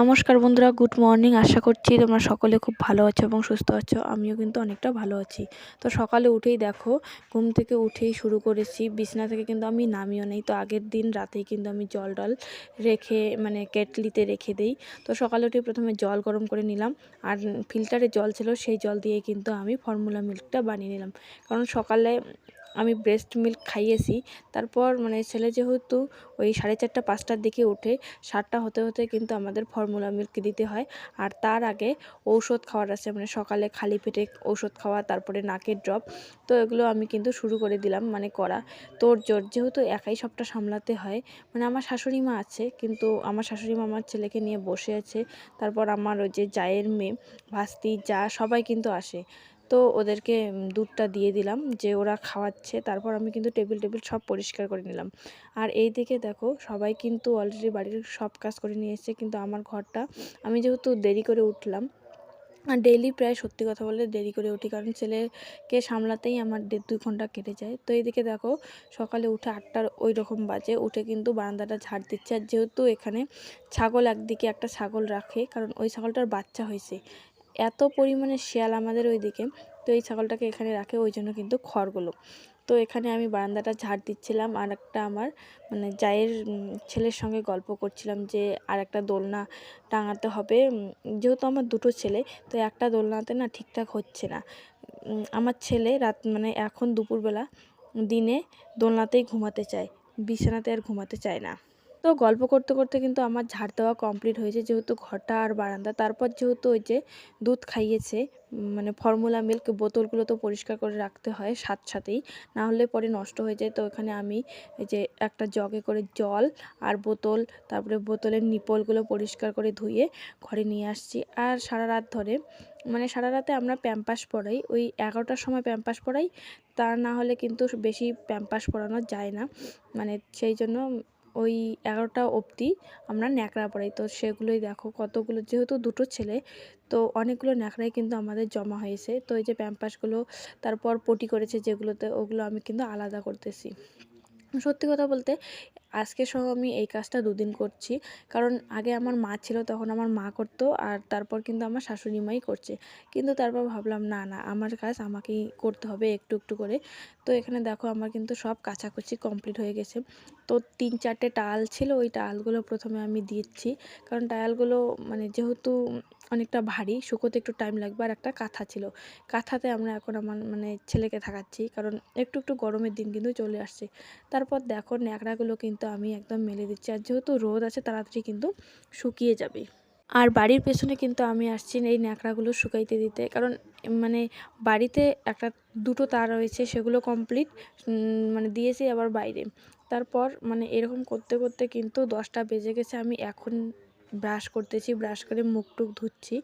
নমস্কার বন্ধুরা, good morning. আশা করছি তোমরা সকলে খুব ভালো আছো এবং সুস্থ আছো। আমিও কিন্তু অনেকটা ভালো আছি। তো সকালে উঠেই দেখো, ঘুম থেকে উঠেই শুরু করেছি। বিছনা থেকে কিন্তু আমি নামিও নেই। তো আগের দিন রাতেই কিন্তু আমি জল টল রেখে মানে কেটলিতে রেখে দেই। তো সকালে উঠে প্রথমে জল গরম করে নিলাম। আর ফিল্টারে জল ছিল, সেই জল দিয়ে কিন্তু আমি ফর্মুলা মিল্কটা বানিয়ে নিলাম। কারণ সকালে আমি ব্রেস্ট মিল্ক খাইয়েছি। তারপর মানে ছেলে যেহেতু ওই সাড়ে চারটা, পাঁচটার দিকে উঠে সাতটা হতে হতে কিন্তু আমাদের ফর্মুলা মিল্ক দিতে হয়। আর তার আগে ঔষধ খাওয়ার আছে মানে সকালে খালি পেটে ঔষধ খাওয়া, তারপরে নাকের ড্রপ তো এগুলো আমি কিন্তু শুরু করে দিলাম মানে করা। তোর জোর যেহেতু একাই সবটা সামলাতে হয় মানে আমার শাশুড়ি মা আছে, কিন্তু আমার শাশুড়ি মা আমার ছেলেকে নিয়ে বসে আছে। তারপর আমার ওই যে জায়ের মেয়ে, ভাস্তি, যা সবাই কিন্তু আসে। তো ওদেরকে দুধটা দিয়ে দিলাম যে ওরা খাওয়াচ্ছে। তারপর আমি কিন্তু টেবিল টেবিল সব পরিষ্কার করে নিলাম। আর এই দিকে দেখো, সবাই কিন্তু অলরেডি বাড়ির সব কাজ করে নিয়ে কিন্তু আমার ঘরটা, আমি যেহেতু দেরি করে উঠলাম, আর ডেইলি প্রায় সত্যি কথা বলে দেরি করে উঠি। কারণ ছেলেকে সামলাতেই আমার দেড় দুই ঘণ্টা কেটে যায়। তো এইদিকে দেখো, সকালে উঠে আটটার ওই রকম বাজে। উঠে কিন্তু বারান্দাটা ঝাড় দিচ্ছে। আর যেহেতু এখানে ছাগল একদিকে একটা ছাগল রাখে, কারণ ওই ছাগলটার বাচ্চা হয়েছে। এত পরিমাণে শিয়াল আমাদের ওইদিকে, তো এই ছাগলটাকে এখানে রাখে, ওই জন্য কিন্তু খড়গুলো। তো এখানে আমি বারান্দাটা ঝাড় দিচ্ছিলাম, আর একটা আমার মানে জায়ের ছেলের সঙ্গে গল্প করছিলাম যে আর একটা দোলনা টাঙাতে হবে। যেহেতু আমার দুটো ছেলে, তো একটা দোলনাতে না ঠিকঠাক হচ্ছে না। আমার ছেলে রাত মানে এখন দুপুরবেলা দিনে দোলনাতেই ঘুমাতে চায়, বিছানাতে আর ঘুমাতে চায় না। তো গল্প করতে করতে কিন্তু আমার ঝাড় দেওয়া কমপ্লিট হয়েছে। যেহেতু ঘরটা আর বারান্দা, তারপর যেহেতু ওই যে দুধ খাইয়েছে মানে ফর্মুলা মিল্ক বোতলগুলো তো পরিষ্কার করে রাখতে হয় সাথ সাথেই, না হলে পরে নষ্ট হয়ে যায়। তো এখানে আমি এই যে একটা জগে করে জল আর বোতল, তারপরে বোতলের নিপলগুলো পরিষ্কার করে ধুয়ে ঘরে নিয়ে আসছি। আর সারা রাত ধরে মানে সারা রাতে আমরা প্যাম্পাস পড়াই, ওই এগারোটার সময় প্যাম্পাস পড়াই। তা না হলে কিন্তু বেশি প্যাম্পাস পড়ানো যায় না। মানে সেই জন্য ওই এগারোটা অবধি আমরা ন্যাকড়া পড়াই। তো সেগুলোই দেখো কতগুলো, যেহেতু দুটো ছেলে, তো অনেকগুলো ন্যাকড়াই কিন্তু আমাদের জমা হয়েছে। তো এই যে প্যাম্পাসগুলো তারপর পটি করেছে যেগুলোতে, ওগুলো আমি কিন্তু আলাদা করতেছি। সত্যি কথা বলতে, আজকে সহ আমি এই কাজটা দুদিন করছি। কারণ আগে আমার মা ছিল, তখন আমার মা করতো, আর তারপর কিন্তু আমার শাশুড়ি মাই করছে। কিন্তু তারপর ভাবলাম, না না, আমার কাজ আমাকেই করতে হবে একটু একটু করে। তো এখানে দেখো আমার কিন্তু সব কাচাকুচি কমপ্লিট হয়ে গেছে। তো তিন চারটে টাল ছিল, ওই টালগুলো প্রথমে আমি দিচ্ছি। কারণ টায়ালগুলো মানে যেহেতু অনেকটা ভারী, শুকোতে একটু টাইম লাগবে। আর একটা কাঁথা ছিল। কাঁথাতে আমরা এখন আমার মানে ছেলেকে থাকাচ্ছি। কারণ একটু একটু গরমের দিন কিন্তু চলে আসছে। তারপর দেখো ন্যাকড়াগুলো কিন্তু আমি একদম মেলে দিচ্ছি। আর যেহেতু রোদ আছে, তাড়াতাড়ি কিন্তু শুকিয়ে যাবে। আর বাড়ির পেছনে কিন্তু আমি আসছি এই ন্যাকড়াগুলো শুকাইতে দিতে। কারণ মানে বাড়িতে একটা দুটো তার রয়েছে, সেগুলো কমপ্লিট মানে দিয়েছি আবার বাইরে। তারপর মানে এরকম করতে করতে কিন্তু দশটা বেজে গেছে, আমি এখন ব্রাশ করতেছি, ব্রাশ করে মুখ টুক ধুচ্ছি।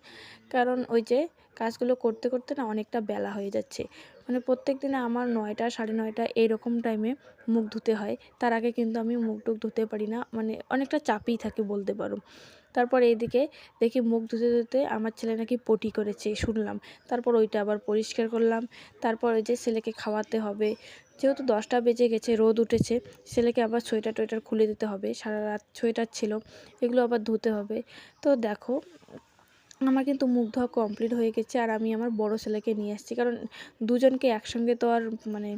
কারণ ওই যে কাজগুলো করতে করতে না অনেকটা বেলা হয়ে যাচ্ছে। মানে প্রত্যেক দিনে আমার নয়টা সাড়ে নয়টা এইরকম টাইমে মুখ ধুতে হয়। তার আগে কিন্তু আমি মুখ টুক ধুতে পারি না মানে অনেকটা চাপেই থাকে বলতে পারো। তারপর এইদিকে দেখি মুখ ধুতে ধুতে আমার ছেলে নাকি পটি করেছে, শুনলাম। তারপর ওইটা আবার পরিষ্কার করলাম। তারপর ওই যে ছেলেকে খাওয়াতে হবে। যেহেতু দশটা বেজে গেছে, রোদ উঠেছে, ছেলেকে আবার সোয়েটার টোয়েটার খুলে দিতে হবে। সারা রাত সোয়েটার ছিল, এগুলো আবার ধুতে হবে। তো দেখো আমার কিন্তু মুখ ধোয়া কমপ্লিট হয়ে গেছে আর আমি আমার বড় ছেলেকে নিয়ে আসছি। কারণ দুজনকে একসঙ্গে তো আর মানে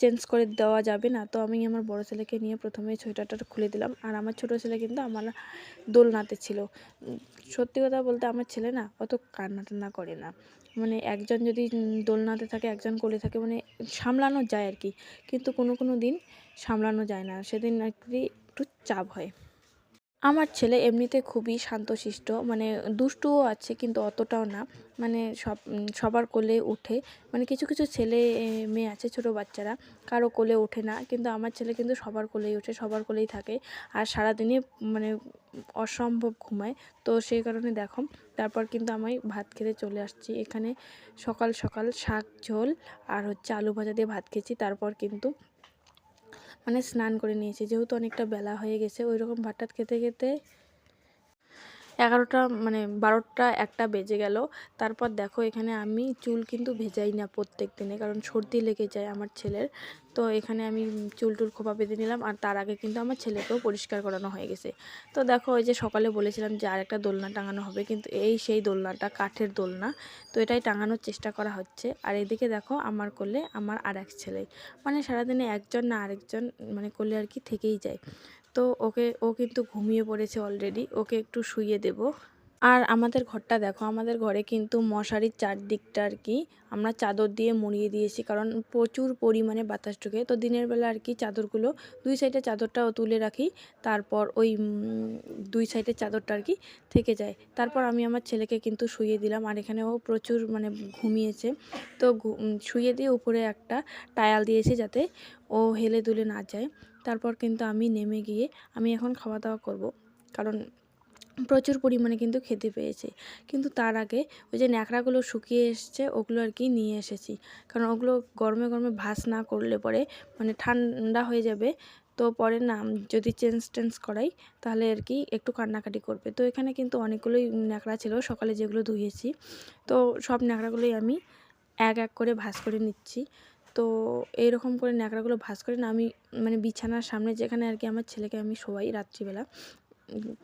চেঞ্জ করে দেওয়া যাবে না। তো আমি আমার বড় ছেলেকে নিয়ে প্রথমে সোয়েটারটা খুলে দিলাম। আর আমার ছোট ছেলে কিন্তু আমার দোলনাতে ছিল। সত্যি কথা বলতে আমার ছেলে না অত কান্না টান্না করে না। মানে একজন যদি দোলনাতে থাকে, একজন কোলে থাকে মানে সামলানো যায় আর কি। কিন্তু কোনো কোনো দিন সামলানো যায় না। সেদিন আর কি একটু চাপ হয়। আমার ছেলে এমনিতে খুবই শান্তশিষ্ট মানে দুষ্টুও আছে কিন্তু অতটাও না। মানে সব সবার কোলে উঠে মানে কিছু কিছু ছেলে মেয়ে আছে, ছোটো বাচ্চারা, কারও কোলে ওঠে না। কিন্তু আমার ছেলে কিন্তু সবার কোলেই ওঠে, সবার কোলেই থাকে। আর সারাদিনই মানে অসম্ভব ঘুমায়। তো সেই কারণে দেখো, তারপর কিন্তু আমি ভাত খেতে চলে আসছি। এখানে সকাল সকাল শাক ঝোল আর হচ্ছে আলু ভাজা দিয়ে ভাত খেয়েছি। তারপর কিন্তু মানে স্নান করে নিয়েছি। যেহেতু অনেকটা বেলা হয়ে গেছে ওই রকম খেতে খেতে এগারোটা মানে বারোটা একটা বেজে গেল। তারপর দেখো এখানে আমি চুল কিন্তু ভেজাই না প্রত্যেক দিনে, কারণ সর্দি লেগে যায় আমার ছেলের। তো এখানে আমি চুল টুল খোপা বেঁধে নিলাম আর তার আগে কিন্তু আমার ছেলেকেও পরিষ্কার করানো হয়ে গেছে। তো দেখো ওই যে সকালে বলেছিলাম যে আর একটা দোলনা টাঙানো হবে, কিন্তু এই সেই দোলনাটা কাঠের দোলনা। তো এটাই টাঙানোর চেষ্টা করা হচ্ছে। আর এদিকে দেখো আমার কোলে আমার আর এক ছেলে। মানে সারাদিনে একজন না আরেকজন মানে কোলে আর কি থেকেই যায়। তো ওকে ও কিন্তু ঘুমিয়ে পড়েছে অলরেডি ওকে একটু শুইয়ে দেব। আর আমাদের ঘরটা দেখো, আমাদের ঘরে কিন্তু মশারির চারদিকটা আর কি আমরা চাদর দিয়ে মুড়িয়ে দিয়েছি, কারণ প্রচুর পরিমাণে বাতাস ঢুকে। তো দিনের বেলা আর কি চাদরগুলো, দুই সাইডে চাদরটাও তুলে রাখি, তারপর ওই দুই সাইডের চাদরটা আর কি থেকে যায়। তারপর আমি আমার ছেলেকে কিন্তু শুয়ে দিলাম, আর এখানে ও প্রচুর মানে ঘুমিয়েছে। তো শুয়ে দিয়ে উপরে একটা টায়াল দিয়েছি যাতে ও হেলে দুলে না যায়। তারপর কিন্তু আমি নেমে গিয়ে, আমি এখন খাওয়া দাওয়া করব, কারণ প্রচুর পরিমাণে কিন্তু খেতে পেয়েছে। কিন্তু তার আগে ওই যে ন্যাকড়াগুলো শুকিয়ে এসছে, ওগুলো আর কি নিয়ে এসেছি। কারণ ওগুলো গরমে গরমে ভাস না করলে পরে মানে ঠান্ডা হয়ে যাবে। তো পরে না, যদি চেঞ্জ টেঞ্জ করাই, তাহলে আর কি একটু কান্নাকাটি করবে। তো এখানে কিন্তু অনেকগুলোই ন্যাকড়া ছিল, সকালে যেগুলো ধুয়েছি। তো সব ন্যাকড়াগুলোই আমি এক এক করে ভাস করে নিচ্ছি। তো এইরকম করে ন্যাকড়াগুলো ভাস করে না, আমি মানে বিছানার সামনে যেখানে আর কি আমার ছেলেকে আমি শোয়াই রাত্রিবেলা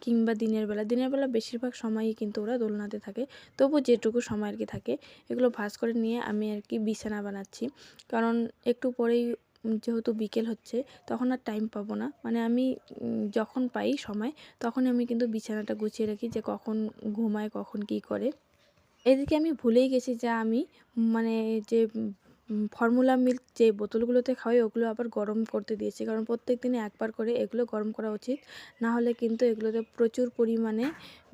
কিংবা দিনের বেলা দিনের বেলা বেশিরভাগ সময়ই কিন্তু ওরা দোলনাতে থাকে। তবু যেটুকু সময় আর কি থাকে, এগুলো ভাস করে নিয়ে আমি আর কি বিছানা বানাচ্ছি। কারণ একটু পরেই যেহেতু বিকেল হচ্ছে, তখন আর টাইম পাবো না। মানে আমি যখন পাই সময় তখন আমি কিন্তু বিছানাটা গুছিয়ে রাখি যে কখন ঘুমায়, কখন কি করে। এদিকে আমি ভুলেই গেছি যে আমি মানে যে ফর্মুলা মিল্ক যে বোতলগুলোতে খাওয়াই, ওগুলো আবার গরম করতে দিয়েছি। কারণ প্রত্যেক দিনে একবার করে এগুলো গরম করা উচিত। না হলে কিন্তু এগুলোতে প্রচুর পরিমাণে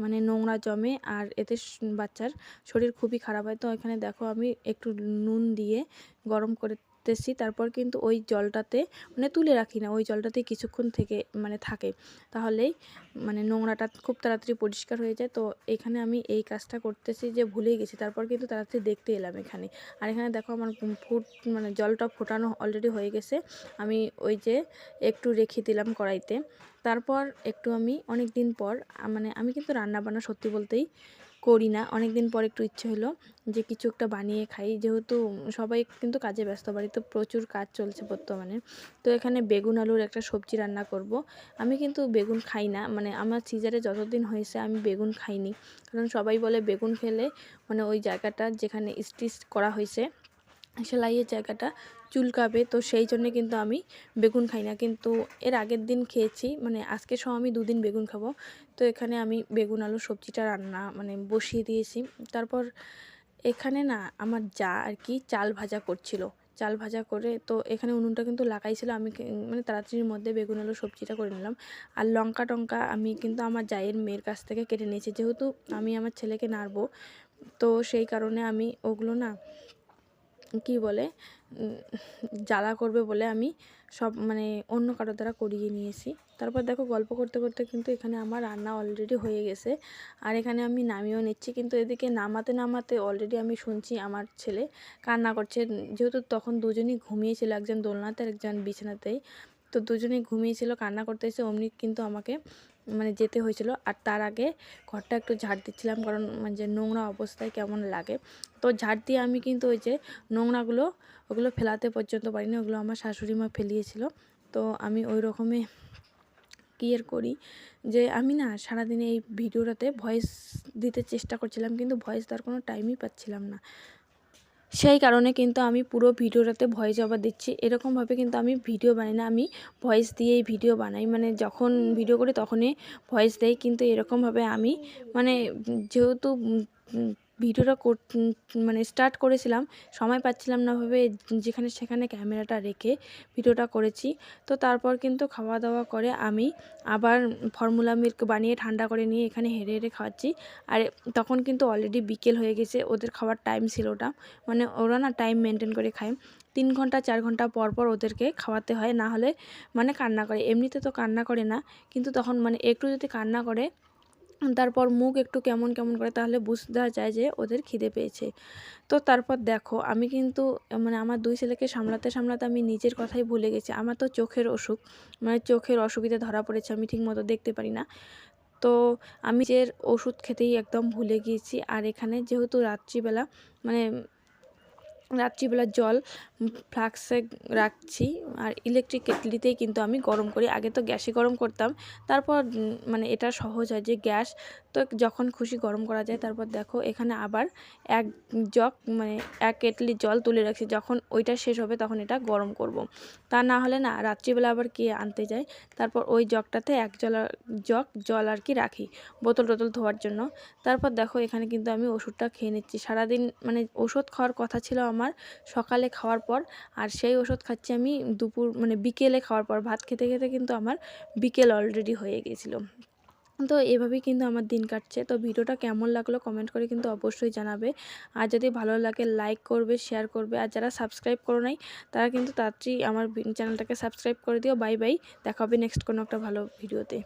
মানে নোংরা জমে আর এতে বাচ্চার শরীর খুবই খারাপ হয়। তো এখানে দেখো আমি একটু নুন দিয়ে গরম করে করতেছি, তারপর কিন্তু ওই জলটাতে মানে তুলে রাখি না, ওই জলটাতে কিছুক্ষণ থেকে মানে থাকে। তাহলেই মানে নোংরাটা খুব তাড়াতাড়ি পরিষ্কার হয়ে যায়। তো এখানে আমি এই কাজটা করতেছি যে ভুলেই গেছি, তারপর কিন্তু তাড়াতাড়ি দেখতে এলাম এখানে। আর এখানে দেখো আমার ফুট মানে জলটা ফোটানো অলরেডি হয়ে গেছে। আমি ওই যে একটু রেখে দিলাম কড়াইতে। তারপর একটু আমি অনেক দিন পর মানে আমি কিন্তু রান্না বান্না সত্যি বলতেই করি না। অনেক দিন পর একটু ইচ্ছে হলো যে কিছু একটা বানিয়ে খাই। যেহেতু সবাই কিন্তু কাজে ব্যস্ত, বাড়িতে প্রচুর কাজ চলছে বর্তমানে। তো এখানে বেগুন, আলুর একটা সবজি রান্না করব। আমি কিন্তু বেগুন খাই না। মানে আমার সিজারে যতদিন হয়েছে আমি বেগুন খাইনি। কারণ সবাই বলে বেগুন খেলে মানে ওই জায়গাটা যেখানে স্টিচ করা হয়েছে, সেলাইয়ের জায়গাটা চুলকাবে, তো সেই জন্যে কিন্তু আমি বেগুন খাই না। কিন্তু এর আগের দিন খেয়েছি মানে আজকে সহ আমি দুদিন বেগুন খাব। তো এখানে আমি বেগুন, আলু, সবজিটা রান্না মানে বসিয়ে দিয়েছি। তারপর এখানে না আমার যা আর কি চাল ভাজা করছিল। চাল ভাজা করে তো এখানে উনুনটা কিন্তু লাগাইছিল। আমি মানে তাড়াতাড়ির মধ্যে বেগুন, আলু, সবজিটা করে নিলাম। আর লঙ্কা টঙ্কা আমি কিন্তু আমার জায়ের মেয়ের কাছ থেকে কেটে নিয়েছি। যেহেতু আমি আমার ছেলেকে নাড়বো, তো সেই কারণে আমি ওগুলো না কি বলে জ্বালা করবে বলে আমি সব মানে অন্য কারোর দ্বারা করিয়ে নিয়েছি। তারপর দেখো গল্প করতে করতে কিন্তু এখানে আমার রান্না অলরেডি হয়ে গেছে। আর এখানে আমি নামিয়েও নিচ্ছি, কিন্তু এদিকে নামাতে নামাতে অলরেডি আমি শুনছি আমার ছেলে কান্না করছে। যেহেতু তখন দুজনই ঘুমিয়েছিল, একজন দোলনাতে আর একজন বিছানাতেই। তো দুজনেই ঘুমিয়েছিল, কান্না করতে এসে অমনি কিন্তু আমাকে মানে যেতে হয়েছিল। আর তার আগে ঘরটা একটু ঝাড় দিচ্ছিলাম কারণ মানে যে নোংরা অবস্থায় কেমন লাগে। তো ঝাড় দিয়ে আমি কিন্তু ওই যে নোংরাগুলো, ওগুলো ফেলাতে পর্যন্ত পারিনি, ওগুলো আমার শাশুড়ি মা ফেলিয়েছিল। তো আমি ওই রকমে কি আর করি? যে আমি না সারাদিনে এই ভিডিওটাতে ভয়েস দিতে চেষ্টা করছিলাম কিন্তু ভয়েস দেওয়ার কোনো টাইমই পাচ্ছিলাম না। সেই কারণে কিন্তু আমি পুরো ভিডিওটাতে ভয়েস ওভার দিচ্ছি। এরকমভাবে কিন্তু আমি ভিডিও বানাই না, আমি ভয়েস দিয়েই ভিডিও বানাই। মানে যখন ভিডিও করি তখনই ভয়েস দেয় কিন্তু এরকমভাবে আমি মানে যেহেতু ভিডিওটা কর মানে স্টার্ট করেছিলাম, সময় পাচ্ছিলাম না ভাবে যেখানে সেখানে ক্যামেরাটা রেখে ভিডিওটা করেছি। তো তারপর কিন্তু খাওয়া দাওয়া করে আমি আবার ফর্মুলা মিল্ক বানিয়ে ঠান্ডা করে নিয়ে এখানে হেরে হেরে খাওয়াচ্ছি। আর তখন কিন্তু অলরেডি বিকেল হয়ে গেছে, ওদের খাওয়ার টাইম ছিল ওটা। মানে ওরা না টাইম মেনটেন করে খায়। তিন ঘণ্টা, চার ঘণ্টা পর পর ওদেরকে খাওয়াতে হয়, না হলে মানে কান্না করে। এমনিতে তো কান্না করে না, কিন্তু তখন মানে একটু যদি কান্না করে তারপর মুখ একটু কেমন কেমন করে তাহলে বুঝতে যায় যে ওদের খিদে পেয়েছে। তো তারপর দেখো, আমি কিন্তু মানে আমার দুই ছেলেকে সামলাতে সামলাতে আমি নিজের কথাই ভুলে গেছি। আমার তো চোখের অসুখ মানে চোখের অসুবিধা ধরা পড়েছে, আমি ঠিকমতো দেখতে পারি না। তো আমি যে ওষুধ খেতেই একদম ভুলে গিয়েছি। আর এখানে যেহেতু রাত্রিবেলা মানে রাত্রিবেলা জল ফ্লাক্সে রাখছি আর ইলেকট্রিক কেটলিতেই কিন্তু আমি গরম করি। আগে তো গ্যাসে গরম করতাম। তারপর মানে এটা সহজ হয় যে গ্যাস তো যখন খুশি গরম করা যায়, তারপর দেখো এখানে আবার এক জগ মানে এক কেটলি জল তুলে রাখছি। যখন ওইটা শেষ হবে, তখন এটা গরম করব। তা না হলে না, রাত্রিবেলা আবার কে আনতে যায়? তারপর ওই জগটাতে এক জল জগ জল আর কি রাখি, বোতল টোতল ধোয়ার জন্য। তারপর দেখো এখানে কিন্তু আমি ওষুধটা খেয়ে নিচ্ছি। সারাদিন মানে ওষুধ খাওয়ার কথা ছিল আমার সকালে খাওয়ার পর, আর সেই ওষুধ খাচ্ছি আমি দুপুর মানে বিকেলে খাওয়ার পর। ভাত খেতে খেতে কিন্তু আমার বিকেল অলরেডি হয়ে গেছিল। তো এভাবেই কিন্তু আমার দিন কাটছে। তো ভিডিওটা কেমন লাগল কমেন্ট করে কিন্তু অবশ্যই জানাবে। আর যদি ভালো লাগে লাইক করবে শেয়ার করবে। আর যারা সাবস্ক্রাইব করো নাই, তারা কিন্তু তাড়াতাড়ি আমার চ্যানেলটাকে সাবস্ক্রাইব করে দিও। বাই বাই দেখা হবে নেক্সট কোনো একটা ভালো ভিডিওতে